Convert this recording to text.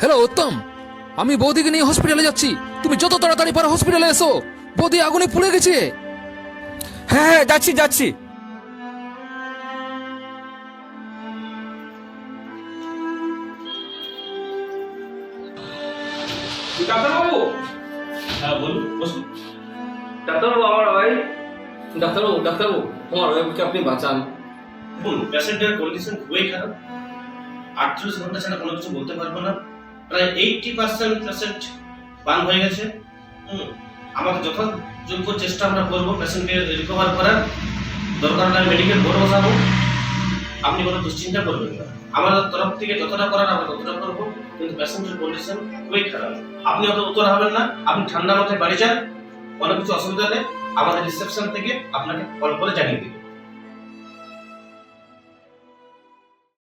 Hello উত্তম আমি বৌদিকে নিয়ে হসপিটালে যাচ্ছি। তুমি যত তাড়াতাড়ি পারো হসপিটালে এসো। বৌদি আগুনে পুড়ে গেছে। হ্যাঁ হ্যাঁ যাচ্ছি যাচ্ছি। ডাক্তারবাবু হ্যাঁ বলুন বসুন। ডাক্তারবাবু আমার ভাই ডাক্তারবাবু ডাক্তারবাবু আমার ওয়াইফকে আপনি বাঁচান। দেখুন পেশেন্টের কন্ডিশন খুবই খারাপ। আটচল্লিশ ঘণ্টা ছাড়া কোনো কিছু বলতে পারব না। প্রায় এইটটি পার্সেন্ট পেশেন্ট বান হয়ে গেছে। আমাদের যথাযোগ্য চেষ্টা আমরা করব পেশেন্টকে রিকভার করার। দরকার হলে মেডিকেল বোর্ড বসাবো। আপনি কোনো দুশ্চিন্তা করবেন না। আমাদের তরফ থেকে যতটা করার আমরা ততটা করব। কিন্তু পেশেন্টের কন্ডিশন খুবই খারাপ। আপনি অত উত্তর হবেন না। আপনি ঠান্ডা মাথায় বাড়ি যান। কোনো কিছু অসুবিধা নেই। আমাদের রিসেপশন থেকে আপনাকে কল করে জানিয়ে দেবো।